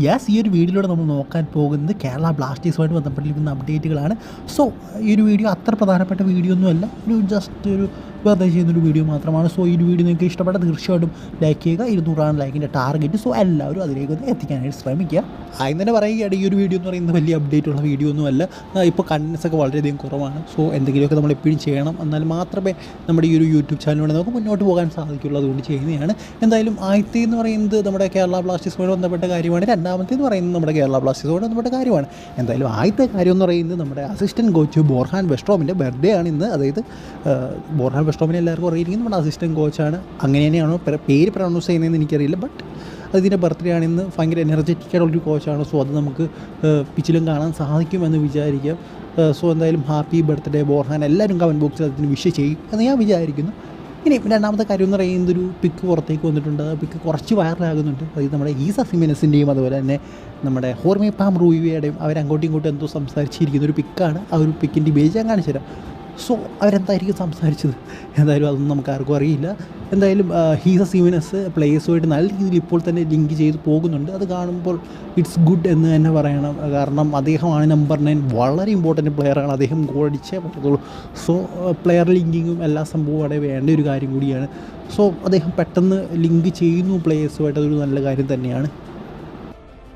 Yes ഈ ഒരു വീഡിയോയിലൂടെ നമ്മൾ നോക്കാൻ പോകുന്നത് കേരള ബ്ലാസ്റ്റേഴ്സുമായിട്ട് ബന്ധപ്പെട്ടിരിക്കുന്ന അപ്ഡേറ്റുകളാണ് സോ ഈ ഒരു വീഡിയോ അത്ര പ്രധാനപ്പെട്ട വീഡിയോ ഒന്നുമല്ല. ഒരു ജസ്റ്റ് ഒരു വെറുതെ ചെയ്യുന്നൊരു വീഡിയോ മാത്രമാണ്. സോ ഈ വീഡിയോ നിങ്ങൾക്ക് ഇഷ്ടപ്പെട്ട തീർച്ചയായിട്ടും ലൈക്ക് ചെയ്യുക. ഇരുന്നൂറാണ് ലൈക്കിന്റെ ടാർഗറ്റ് സോ എല്ലാവരും അതിലേക്ക് ഒന്ന് എത്തിക്കാനായിട്ട് ശ്രമിക്കുക. ആദ്യം തന്നെ പറയുകയാണ് ഈ ഒരു വീഡിയോ എന്ന് പറയുന്നത് വലിയ അപ്ഡേറ്റ് ഉള്ള വീഡിയോ ഒന്നുമല്ല. ഇപ്പോൾ കണ്ടൻസ് ഒക്കെ വളരെയധികം കുറവാണ്. സോ എന്തെങ്കിലുമൊക്കെ നമ്മൾ എപ്പോഴും ചെയ്യണം. എന്നാൽ മാത്രമേ നമ്മുടെ ഈ ഒരു യൂട്യൂബ് ചാനലിലൂടെ നമുക്ക് മുന്നോട്ട് പോകാൻ സാധിക്കുള്ളൂ അതുകൊണ്ട് ചെയ്യുന്നതാണ്. എന്തായാലും ആദ്യത്തെ എന്ന് പറയുന്നത് നമ്മുടെ കേരള ബ്ലാസ്റ്റേഴ്സുമായി ബന്ധപ്പെട്ട കാര്യമാണ്. രണ്ടാമത്തെ എന്ന് പറയുന്നത് നമ്മുടെ കേരള ബ്ലാസ്റ്റേഴ്സുമായി ബന്ധപ്പെട്ട കാര്യമാണ്. എന്തായാലും ആദ്യത്തെ കാര്യം എന്ന് പറയുന്നത് നമ്മുടെ അസിസ്റ്റന്റ് കോച്ച് ബോർഹാൻ വെസ്ട്രോമിന്റെ ബർത്ത്ഡേ ആണ് ഇന്ന്. അതായത് ബോർഹാൻ വെസ്ട്രോമിനെ എല്ലാവർക്കും അറിയിരിക്കുന്നു. നമ്മുടെ അസിസ്റ്റന്റ് കോച്ചാണ് അങ്ങനെ തന്നെയാണോ പേര് പ്രൊണൗൺസ് ചെയ്യുന്നതെന്ന് എനിക്കറിയില്ല. ബട്ട് അതിന്റെ ബർത്ത്ഡേ ആണെന്ന് ഭയങ്കര എനർജറ്റിക് ആയിട്ടുള്ളൊരു കോച്ചാണ് സോ അത് നമുക്ക് പിച്ചിലും കാണാൻ സാധിക്കുമെന്ന് വിചാരിക്കാം. സോ എന്തായാലും ഹാപ്പി ബർത്ത്ഡേ ബോർഹാൻ. എല്ലാവരും കമന്റ് ബോക്സിൽ അതിന് വിഷ് ചെയ്യും എന്ന് ഞാൻ വിചാരിക്കുന്നു. ഇനി രണ്ടാമത്തെ കാര്യം എന്ന് പറയുന്നത് ഒരു പിക്ക് പുറത്തേക്ക് വന്നിട്ടുണ്ട്. ആ പിക്ക് കുറച്ച് വൈറലാകുന്നുണ്ട് അത് നമ്മുടെ ഈ സിമിനസിന്റെയും അതുപോലെ തന്നെ നമ്മുടെ ഹോർമി പാം റൂവിയുടെയും അവർ ഇങ്ങോട്ടും എന്തോ സംസാരിച്ചിരിക്കുന്ന ഒരു പിക്കാണ് ആ ഒരു പിക്കിന്റെ ഇമേജ് ഞാൻ കാണിച്ചു തരാം സോ അവരെന്തായിരിക്കും സംസാരിച്ചത്? എന്തായാലും അതൊന്നും നമുക്ക് ആർക്കും അറിയില്ല. എന്തായാലും ഹീസ സീമിനസ് പ്ലേയേഴ്സുമായിട്ട് നല്ല രീതിയിൽ ഇപ്പോൾ തന്നെ ലിങ്ക് ചെയ്ത് പോകുന്നുണ്ട്. അത് കാണുമ്പോൾ ഇറ്റ്സ് ഗുഡ് എന്ന് തന്നെ പറയണം. കാരണം അദ്ദേഹമാണ് നമ്പർ നയൻ വളരെ ഇമ്പോർട്ടന്റ് പ്ലെയറാണ് അദ്ദേഹം ഗോൾ അടിച്ചേ പറ്റത്തുള്ളൂ. സോ പ്ലെയർ ലിങ്കിങ്ങും എല്ലാ സംഭവവും അവിടെ വേണ്ട ഒരു കാര്യം കൂടിയാണ്. സോ അദ്ദേഹം പെട്ടെന്ന് ലിങ്ക് ചെയ്യുന്നു പ്ലേയേഴ്സുമായിട്ട് അതൊരു നല്ല കാര്യം തന്നെയാണ്.